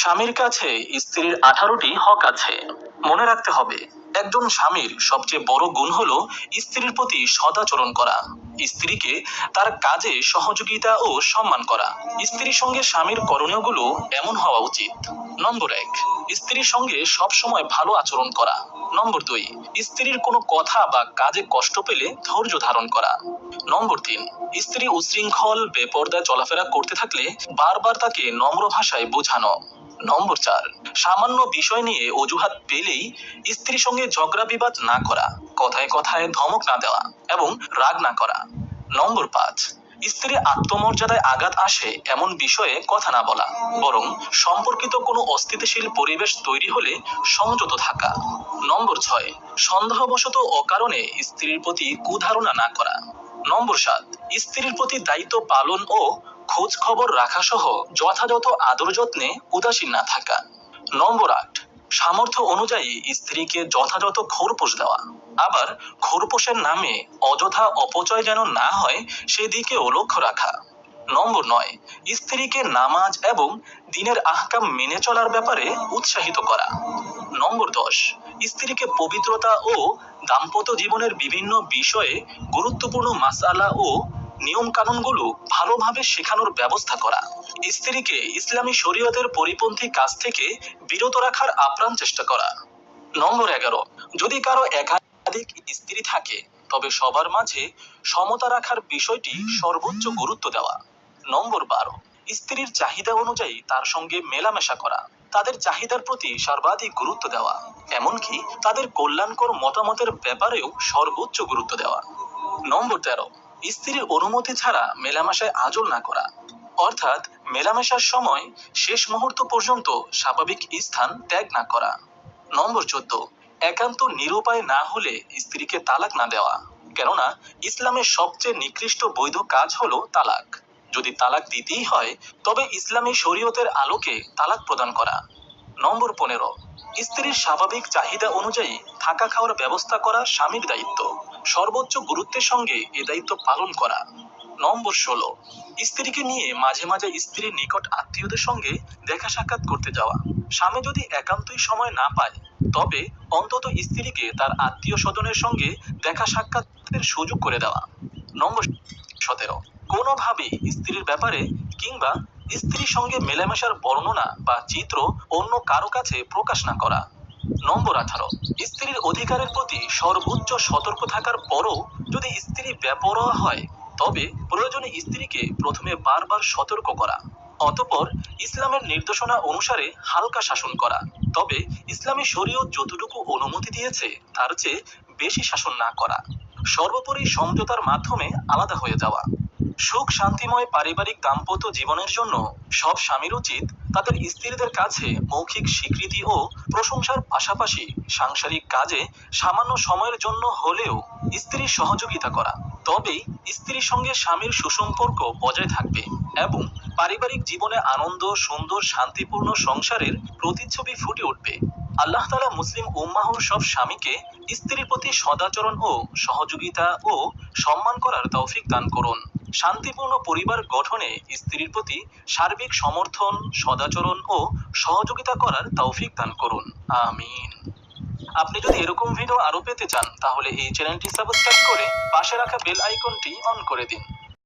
স্বামীর কাছে স্ত্রীর আঠারোটি হক আছে। মনে রাখতে হবে, একজন স্বামীর সবচেয়ে বড় গুণ হলো স্ত্রীর প্রতি সদাচরণ করা। স্ত্রীকে তার কাজে সহযোগিতা ও সম্মান করা। স্ত্রীর সঙ্গে স্বামীর করণীয়গুলো এমন হওয়া উচিত। নম্বর এক, স্ত্রীর সঙ্গে সব সময় ভালো আচরণ করা। নম্বর দুই, স্ত্রীর কোনো কথা বা কাজে কষ্ট পেলে ধৈর্য ধারণ করা। নম্বর তিন, স্ত্রী উশৃঙ্খল, বেপর্দায় চলাফেরা করতে থাকলে বারবার তাকে নম্র ভাষায় বোঝানো। নম্বর চার, সামান্য বিষয় নিয়ে অজুহাত পেলেই স্ত্রীর সঙ্গে ঝগড়া বিবাদ না করা, কথায় কথায় ধমক না দেওয়া এবং রাগ না করা। নম্বর পাঁচ স্ত্রীর আত্মমর্যাদায় আঘাত আসে এমন বিষয়ে কথা না বলা, বরং সম্পর্কিত কোনো অস্থিতিশীল পরিবেশ তৈরি হলে সংযত থাকা। নম্বর ছয়, সন্দেহবশত অকারণে স্ত্রীর প্রতি কুধারণা না করা। নম্বর সাত, স্ত্রীর প্রতি দায়িত্ব পালন ও খোঁজ খবর রাখা সহ যথাযথ আদর যত্নে উদাসীন না থাকা। নম্বর আট, সামর্থ্য অনুযায়ী স্ত্রীকে যথাযথ খোরপোষ দেওয়া। আবার খোরপোষের নামে অযথা অপচয় যেন না হয়, সেদিকেও লক্ষ্য রাখা। নম্বর নয়, স্ত্রীকে নামাজ এবং দিনের আহকাম মেনে চলার ব্যাপারে উৎসাহিত করা। নম্বর দশ, স্ত্রীকে পবিত্রতা ও দাম্পত্য জীবনের বিভিন্ন বিষয়ে গুরুত্বপূর্ণ মাসালা ও নিয়ম কানুনগুলো ভালোভাবে শেখানোর ব্যবস্থা করা। স্ত্রীকে ইসলামী শরীয়তের পরিপন্থী কাজ থেকে বিরত রাখার আপ্রাণ চেষ্টা করা। নম্বর এগারো, যদি কারও একাধিক স্ত্রী থাকে, তবে সবার মাঝে সমতা রাখার বিষয়টি সর্বোচ্চ গুরুত্ব দেওয়া। নম্বর বারো, স্ত্রীর চাহিদা অনুযায়ী তার সঙ্গে মেলামেশা করা। তাদের চাহিদার প্রতি সর্বাধিক গুরুত্ব দেওয়া। এমনকি তাদের কল্যাণকর মতামতের ব্যাপারেও সর্বোচ্চ গুরুত্ব দেওয়া। নম্বর তেরো স্ত্রীর অনুমতি ছাড়া মেলামেশায় আজল না করা। অর্থাৎ মেলামেশার সময় শেষ মুহূর্ত পর্যন্ত স্বাভাবিক স্থান ত্যাগ না করা। নম্বর চোদ্দ, একান্ত নিরুপায় না হলে স্ত্রীকে তালাক না দেওয়া। কেননা, ইসলামের সবচেয়ে নিকৃষ্ট বৈধ কাজ হলো তালাক। যদি তালাক দিতেই হয়, তবে ইসলামী শরীয়তের আলোকে তালাক প্রদান করা। নম্বর পনেরো স্ত্রীর স্বাভাবিক চাহিদা অনুযায়ী থাকা খাওয়ার ব্যবস্থা করা স্বামীর দায়িত্ব। সর্বোচ্চ গুরুত্বের সঙ্গে এ দায়িত্ব পালন করা। নম্বর ষোলো, স্ত্রীকে নিয়ে মাঝে মাঝে স্ত্রীর নিকট আত্মীয়দের সঙ্গে দেখা সাক্ষাৎ করতে যাওয়া। স্বামী যদি একান্তই সময় না পায়, তবে অন্তত স্ত্রীকে তার আত্মীয় স্বজনের সঙ্গে দেখা সাক্ষাতের সুযোগ করে দেওয়া। নম্বর সতেরো, কোনোভাবেই স্ত্রীর ব্যাপারে কিংবা স্ত্রীর সঙ্গে মেলামেশার বর্ণনা বা চিত্র অন্য কারও কাছে প্রকাশ না করা। নম্বর আঠারো। স্ত্রীর অধিকারের প্রতি সর্বোচ্চ সতর্ক থাকার পরও যদি স্ত্রী বেপরোয়া হয়, তবে প্রয়োজনে স্ত্রীকে প্রথমে বারবার সতর্ক করা। অতপর ইসলামের নির্দেশনা অনুসারে হালকা শাসন করা। তবে ইসলামী শরীয়ত যতটুকু অনুমতি দিয়েছে, তার চেয়ে বেশি শাসন না করা। সর্বোপরি সমঝোতার মাধ্যমে আলাদা হয়ে যাওয়া। সুখ, শান্তিময় পারিবারিক দাম্পত্য জীবনের জন্য সব স্বামীর উচিত তাদের স্ত্রীদের কাছে মৌখিক স্বীকৃতি ও প্রশংসার পাশাপাশি সাংসারিক কাজে সামান্য সময়ের জন্য হলেও স্ত্রীর সহযোগিতা করা। তবেই স্ত্রীর সঙ্গে স্বামীর সুসম্পর্ক বজায় থাকবে এবং পারিবারিক জীবনে আনন্দ, সুন্দর, শান্তিপূর্ণ সংসারের প্রতিচ্ছবি ফুটে উঠবে। আল্লাহ তালা মুসলিম উম্মাহর সব স্বামীকে স্ত্রীর প্রতি সদাচরণ ও সহযোগিতা ও সম্মান করার তৌফিক দান করুন। শান্তিপূর্ণ পরিবার গঠনে স্ত্রীর প্রতি সার্বিক সমর্থন, সদাচরণ ও সহযোগিতা করার তৌফিক দান করুন। আমিন। আপনি যদি এরকম ভিডিও আরও পেতে চান, তাহলে এই চ্যানেলটি সাবস্ক্রাইব করে পাশে রাখা বেল আইকনটি অন করে দিন।